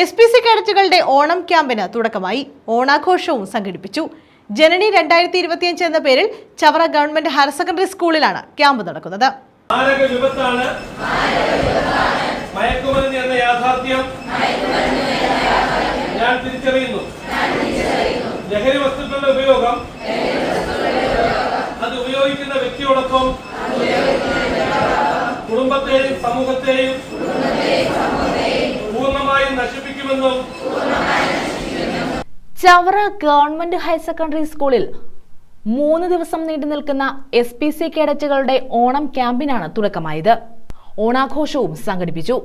S P C കേഡറ്റുകളുടെ ഓണം ക്യാമ്പിന് തുടക്കമായി ഓണാഘോഷവും സംഘടിപ്പിച്ചു. ജനനി രണ്ടായിരത്തി ഇരുപത്തിയഞ്ച് എന്ന പേരിൽ ചവറ ഗവൺമെന്റ് ഹയർ സെക്കൻഡറി സ്കൂളിലാണ് ക്യാമ്പ് നടക്കുന്നത്. എന്ന ഞാൻ തിരിച്ചറിയുന്നു. ലഹരി വസ്തുക്കളുടെ ഉപയോഗം അത് ഉപയോഗിക്കുന്ന വ്യക്തിയോടൊപ്പം കുടുംബത്തെയും സമൂഹത്തെയും ചവറ ഗവൺമെന്റ് ഹയർ സെക്കൻഡറി സ്കൂളിൽ മൂന്ന് ദിവസം നീണ്ടു നിൽക്കുന്ന എസ് പി സി കേഡറ്റുകളുടെ ഓണം ക്യാമ്പിനാണ് തുടക്കമായത്. ഓണാഘോഷവും സംഘടിപ്പിച്ചു.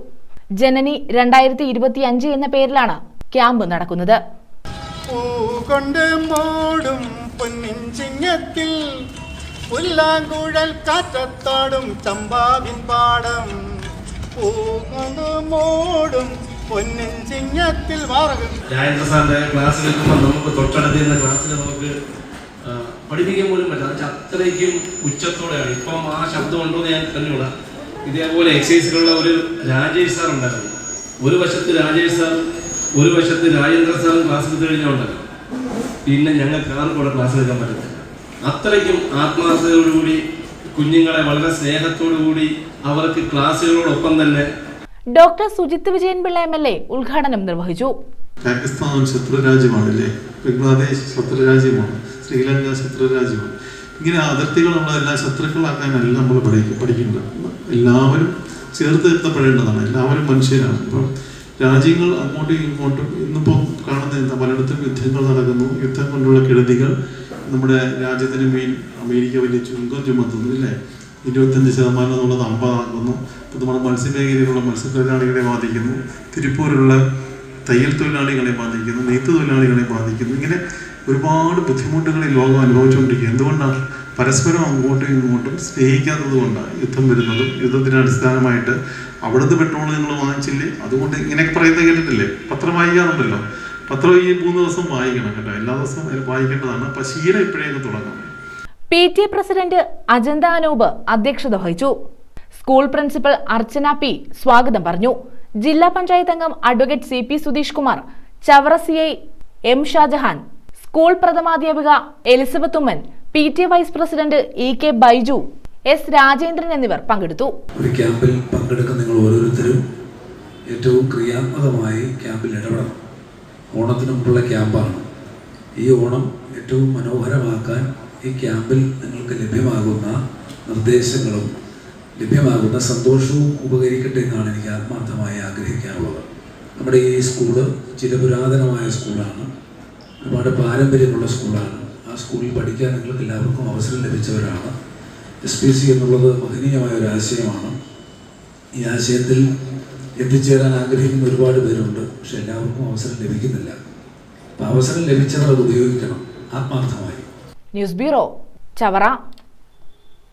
ജനനി രണ്ടായിരത്തി ഇരുപത്തി അഞ്ച് എന്ന പേരിലാണ് ക്യാമ്പ് നടക്കുന്നത്. പുല്ലാങ്കുഴൽ കാറ്റത്താടും ചമ്പാവിൻ പാടം. പൂകൊണ്ട് മൂടും പൊന്നിൻ ചിങ്ങത്തിൽ വാറകും രാജേന്ദ്ര സാറിന്റെ ക്ലാസ്സിൽ നമുക്ക് തൊട്ടടുത്ത് ക്ലാസ്സിൽ നമുക്ക് പഠിപ്പിക്കാൻ പോലും പറ്റില്ല. അത്രയ്ക്കും ഉച്ചത്തോടെയാണ്. ഇപ്പം ആ ശബ്ദം ഉണ്ടോ എന്ന് ഞാൻ കണ്ടുകൂടാ. ഇതേപോലെ എക്സൈസിലുള്ള ഒരു രാജേഷ് സാർ ഉണ്ടായിരുന്നു. ഒരു വശത്ത് രാജേഷ് സാർ ഒരു വശത്ത് രാജേന്ദ്ര സാറും ക്ലാസ് എടുത്തു കഴിഞ്ഞുണ്ടല്ലോ പിന്നെ ഞങ്ങൾക്ക് ആർക്കൂടെ കൂടെ ക്ലാസ് എടുക്കാൻ പറ്റത്തില്ല. അത്രയ്ക്കും ആത്മാർത്ഥതയോടുകൂടി കുഞ്ഞുങ്ങളെ വളരെ സ്നേഹത്തോടു കൂടി അവർക്ക് ക്ലാസ്സുകളോടൊപ്പം തന്നെ doctor Sujith Vijayan Pillai M L A ഉദ്ഘാടനം നിർവഹിച്ചു. പാകിസ്ഥാൻ ശത്രുരാജ്യമാണല്ലേ? ബംഗ്ലാദേശ് ശത്രുരാജ്യമാണ്. ശ്രീലങ്ക ശത്രുരാജ്യമാണ്. ഇങ്ങനെ അതിർത്തികൾ നമ്മളെല്ലാം ശത്രുക്കളാക്കാനല്ല നമ്മൾ പഠിക്കുക പഠിക്കേണ്ടത് എല്ലാവരും ചേർത്ത് എത്തപ്പെടേണ്ടതാണ് എല്ലാവരും മനുഷ്യരാണ്. ഇപ്പം രാജ്യങ്ങൾ അങ്ങോട്ടും ഇങ്ങോട്ടും ഇന്നിപ്പോൾ കാണുന്ന എന്താ? പലയിടത്തും യുദ്ധങ്ങൾ നടക്കുന്നു. യുദ്ധം കൊണ്ടുള്ള കെടുതികൾ നമ്മുടെ രാജ്യത്തിന് മേൽ അമേരിക്ക വലിയ ചുങ്കം ചുമത്തുന്നു ഇല്ലേ ഇരുപത്തഞ്ച് ശതമാനം എന്നുള്ളത് അമ്പതാക്കുന്നു ഇപ്പോൾ നമ്മുടെ മത്സ്യമേഖലയിലുള്ള മത്സ്യത്തൊഴിലാളികളെ ബാധിക്കുന്നു തിരുപ്പൂരുള്ള തയ്യൽ തൊഴിലാളികളെ ബാധിക്കുന്നു നെയ്ത്ത് തൊഴിലാളികളെ ബാധിക്കുന്നു. ഇങ്ങനെ ഒരുപാട് ബുദ്ധിമുട്ടുകൾ ഈ ലോകം അനുഭവിച്ചുകൊണ്ടിരിക്കുക എന്തുകൊണ്ടാണ്? പരസ്പരം അങ്ങോട്ടും ഇങ്ങോട്ടും സ്നേഹിക്കാത്തത് കൊണ്ടാണ് യുദ്ധം വരുന്നതും. യുദ്ധത്തിന് അടിസ്ഥാനമായിട്ട് അവിടുന്ന് പെട്രോൾ നിങ്ങൾ വാങ്ങിച്ചില്ലേ? അതുകൊണ്ട് ഇങ്ങനെയൊക്കെ പറയുന്നത് കേട്ടിട്ടില്ലേ? പത്രം വായിക്കാറുണ്ടല്ലോ. പത്രം ഈ മൂന്ന് ദിവസം വായിക്കണം കേട്ടോ. എല്ലാ ദിവസവും അതിൽ വായിക്കേണ്ടതാണ്. അപ്പം ശീലം ഇപ്പോഴേക്ക് തുടങ്ങണം P T president Ajantha Anoop അധ്യക്ഷത വഹിച്ചു. സ്കൂൾ പ്രിൻസിപ്പൽ അർച്ചന പി സ്വാഗതം പറഞ്ഞു. ജില്ലാ പഞ്ചായത്ത് അംഗം advocate C P Sudheesh Kumar Chavara C I M Shahjahan school പ്രഥമാധ്യാപിക Elizabeth Oommen P T vice president E K Baiju S Rajendran എന്നിവർ പങ്കെടുത്തു. ഒരു ക്യാമ്പിൽ പങ്കെടുക്കുന്ന നിങ്ങൾ ഓരോരുത്തരും ഏറ്റവും ക്രിയാത്മകമായി ക്യാമ്പിൽ ഇടപെടണം. ഓണത്തിന് മുമ്പുള്ള ക്യാമ്പാണ്. ഈ ഓണം ഏറ്റവും മനോഹരമാക്കാൻ ഈ ക്യാമ്പിൽ നിങ്ങൾക്ക് ലഭ്യമാകുന്ന നിർദ്ദേശങ്ങളും ലഭ്യമാകുന്ന സന്തോഷവും ഉപകരിക്കട്ടെ എന്നാണ് എനിക്ക് ആത്മാർത്ഥമായി ആഗ്രഹിക്കാറുള്ളത്. നമ്മുടെ ഈ സ്കൂൾ ചിരപുരാതനമായ സ്കൂളാണ്. ഒരുപാട് പാരമ്പര്യമുള്ള സ്കൂളാണ്. ആ സ്കൂളിൽ പഠിക്കാൻ നിങ്ങൾക്ക് എല്ലാവർക്കും അവസരം ലഭിച്ചവരാണ്. എസ് പി സി എന്നുള്ളത് മഹനീയമായ ഒരു ആശയമാണ്. ഈ ആശയത്തിൽ എത്തിച്ചേരാൻ ആഗ്രഹിക്കുന്ന ഒരുപാട് പേരുണ്ട്. പക്ഷെ എല്ലാവർക്കും അവസരം ലഭിക്കുന്നില്ല. അപ്പം അവസരം ലഭിച്ചവർ അത് ഉപയോഗിക്കണം. ആത്മാർത്ഥമായി. News bureau Chavara